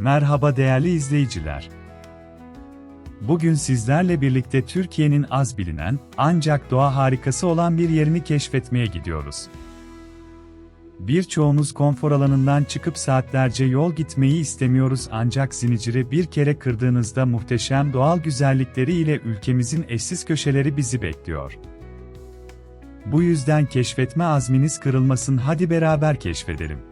Merhaba değerli izleyiciler. Bugün sizlerle birlikte Türkiye'nin az bilinen, ancak doğa harikası olan bir yerini keşfetmeye gidiyoruz. Birçoğumuz konfor alanından çıkıp saatlerce yol gitmeyi istemiyoruz ancak zinciri bir kere kırdığınızda muhteşem doğal güzellikleri ile ülkemizin eşsiz köşeleri bizi bekliyor. Bu yüzden keşfetme azminiz kırılmasın hadi beraber keşfedelim.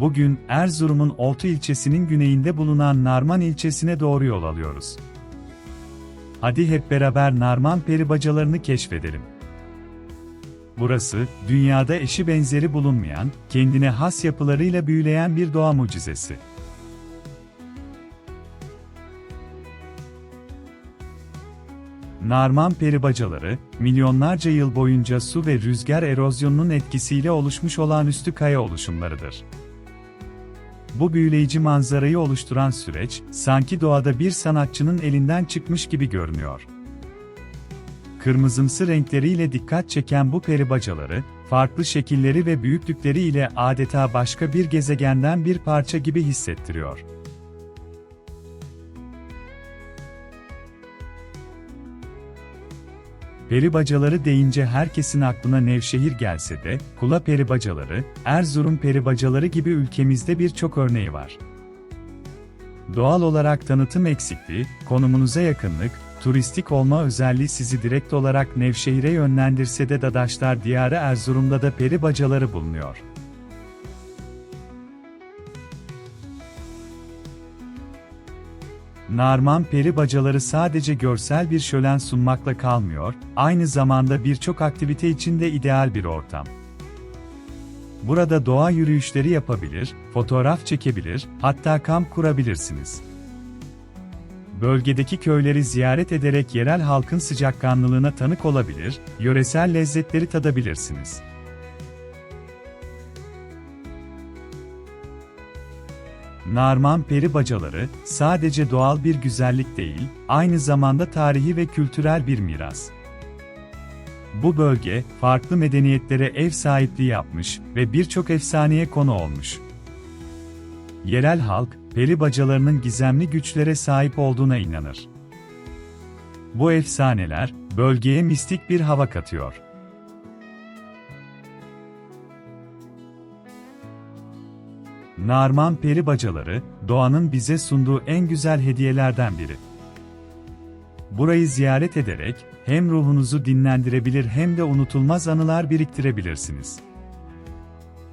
Bugün Erzurum'un Oltu ilçesinin güneyinde bulunan Narman ilçesine doğru yol alıyoruz. Hadi hep beraber Narman peribacalarını keşfedelim. Burası, dünyada eşi benzeri bulunmayan, kendine has yapılarıyla büyüleyen bir doğa mucizesi. Narman peribacaları, milyonlarca yıl boyunca su ve rüzgar erozyonunun etkisiyle oluşmuş olağanüstü kaya oluşumlarıdır. Bu büyüleyici manzarayı oluşturan süreç, sanki doğada bir sanatçının elinden çıkmış gibi görünüyor. Kırmızımsı renkleriyle dikkat çeken bu peribacaları, farklı şekilleri ve büyüklükleri ile adeta başka bir gezegenden bir parça gibi hissettiriyor. Peribacaları deyince herkesin aklına Nevşehir gelse de, Kula peribacaları, Erzurum peribacaları gibi ülkemizde birçok örneği var. Doğal olarak tanıtım eksikliği, konumunuza yakınlık, turistik olma özelliği sizi direkt olarak Nevşehir'e yönlendirse de Dadaşlar Diyarı Erzurum'da da peribacaları bulunuyor. Narman peri bacaları sadece görsel bir şölen sunmakla kalmıyor, aynı zamanda birçok aktivite için de ideal bir ortam. Burada doğa yürüyüşleri yapabilir, fotoğraf çekebilir, hatta kamp kurabilirsiniz. Bölgedeki köyleri ziyaret ederek yerel halkın sıcakkanlılığına tanık olabilir, yöresel lezzetleri tadabilirsiniz. Narman peri bacaları sadece doğal bir güzellik değil, aynı zamanda tarihi ve kültürel bir miras. Bu bölge, farklı medeniyetlere ev sahipliği yapmış ve birçok efsaneye konu olmuş. Yerel halk, peri bacalarının gizemli güçlere sahip olduğuna inanır. Bu efsaneler, bölgeye mistik bir hava katıyor. Narman peri bacaları, doğanın bize sunduğu en güzel hediyelerden biri. Burayı ziyaret ederek, hem ruhunuzu dinlendirebilir hem de unutulmaz anılar biriktirebilirsiniz.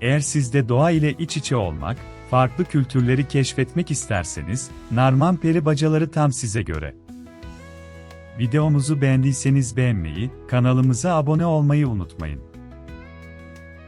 Eğer siz de doğa ile iç içe olmak, farklı kültürleri keşfetmek isterseniz, Narman peri bacaları tam size göre. Videomuzu beğendiyseniz beğenmeyi, kanalımıza abone olmayı unutmayın.